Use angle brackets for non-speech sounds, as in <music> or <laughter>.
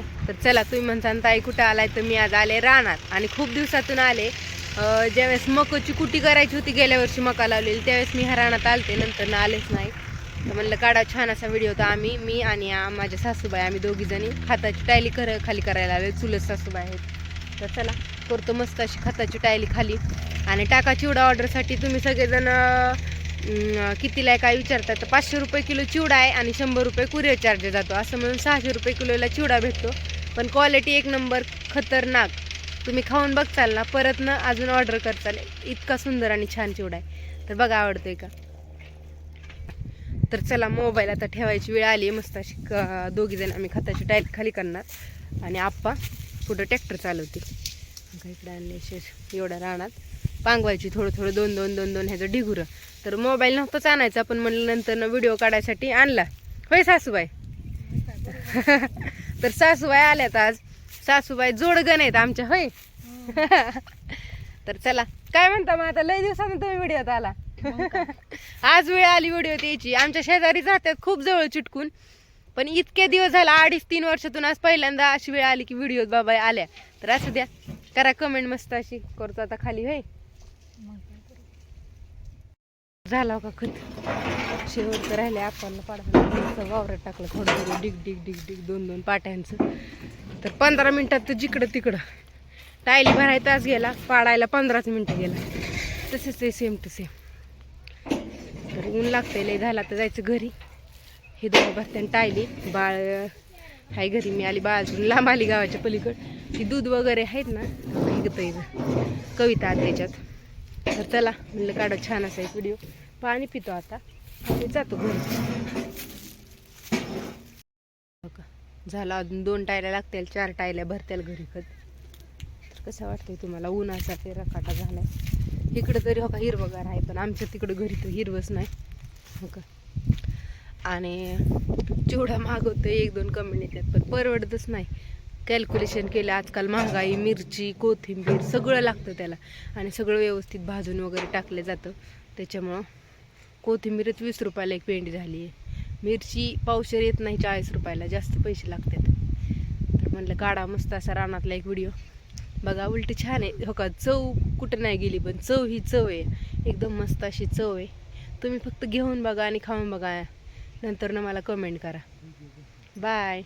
तर चला तुम्ही म्हणता ताई कुठं आलाय तर मी आज आले रानात आणि खूप दिवसातून आले. ज्यावेळेस मकोची कुटी करायची होती गेल्या वर्षी मका लावलेली त्यावेळेस मी ह्या रानात आलते नंतर ना आलेच नाही. तर म्हणलं काढा छान असा व्हिडिओ होता आम्ही मी आणि माझ्या सासूबाई आम्ही दोघी जणी खताची टायली कर खाली करायला आले चुलत सासूबाई आहेत. तर चला करतो मस्त अशी खताची टायली खाली. आणि टाका चिवडा ऑर्डरसाठी तुम्ही सगळेजण कितीला आहे काय विचारतात तर पाचशे रुपये किलो चिवडा आहे आणि शंभर रुपये कुरिअर चार्ज जातो. असं म्हणून सहाशे रुपये किलोला चिवडा भेटतो. पण क्वालिटी एक नंबर खतरनाक. तुम्ही खाऊन बघचाल ना परत ना अजून ऑर्डर करताल. इतका सुंदर आणि छान चिवडा आहे. तर बघा आवडतोय का? तर चला मोबाईल आता ठेवायची वेळ आली मस्त अशी क- दोघी जण आम्ही खताची टाईल खाली करणार. आणि आप्पा पुढं ट्रॅक्टर चालवतील. इकडे आणले शेष एवढ्या राहणार पांगवायची थोडं थोडं दोन दोन दोन दोन ह्याचं ढिगुरं. तर मोबाईल नव्हताच आणायचा पण म्हणलं नंतर व्हिडिओ काढायसाठी आणला. होय सासूबाई? <laughs> तर सासूबाई आल्यात आज. सासूबाई जोडगण आहेत आमच्या होय? <laughs> तर चला काय म्हणता मग आता? लय दिवसानं तुम्ही व्हिडिओत आला. <laughs> आज वेळ आली व्हिडिओ यायची. आमच्या शेजारी जातात खूप जवळ चिटकून. पण इतके दिवस झाला अडीच तीन वर्षातून आज पहिल्यांदा अशी वेळ आली की व्हिडिओत बाबा आल्या. तर असं द्या करा कमेंट मस्त अशी. करतो आता खाली होय? झाला का खत? शेवट राहिले आपण पाडा वावरात टाकलं थोडं थोडं डिग डिग डिग डिग दोन दोन पाट्यांचं. तर पंधरा मिनिटात तर जिकडं तिकडं. टायली भराय तास गेला पाडायला पंधराच मिनटं गेला. तसेच ते सेम टू सेम तर ऊन लागतं लय झाला तर जायचं घरी. हे दोघं बसत्याने टायली. बाळ हाय घरी मी आली बाळातून लांब आली गावाच्या पलीकड. ही दूध वगैरे आहेत ना ऐकतं कविता त्याच्यात तर चला म्हणलं काढा छान असा एक व्हिडिओ पाणी पितो आता. आणि जातो घरी. हो का? झालं अजून दोन टायल्या लागतील चार टायल्या भरतील घरी खत तर कसं वाटतंय तुम्हाला? उन्हाचा ते रकाटा झालाय. इकडं तरी हो का हिरवगार आहे पण आमच्या तिकडं घरी तर हिरवच नाही. हो का? आणि चिवडा मागवतोय एक दोन कमी नेत्यात पण परवडतच नाही. कॅल्क्युलेशन केलं आजकाल महागाई मिरची कोथिंबीर सगळं लागतं त्याला. आणि सगळं व्यवस्थित भाजून वगैरे टाकलं जातं. त्याच्यामुळं कोथिंबीरच वीस रुपयाला एक पेंडी झाली आहे. मिरची पावशेर येत नाही चाळीस रुपयाला जास्त पैसे लागतात. तर म्हणलं काढा मस्त असा रानातला एक व्हिडिओ. बघा उलटी छान आहे. हो का चव कुठं नाही गेली पण चव ही चव आहे. एकदम मस्त अशी चव आहे. तुम्ही फक्त घेऊन बघा आणि खाऊन बघा. नंतर ना मला कमेंट करा. बाय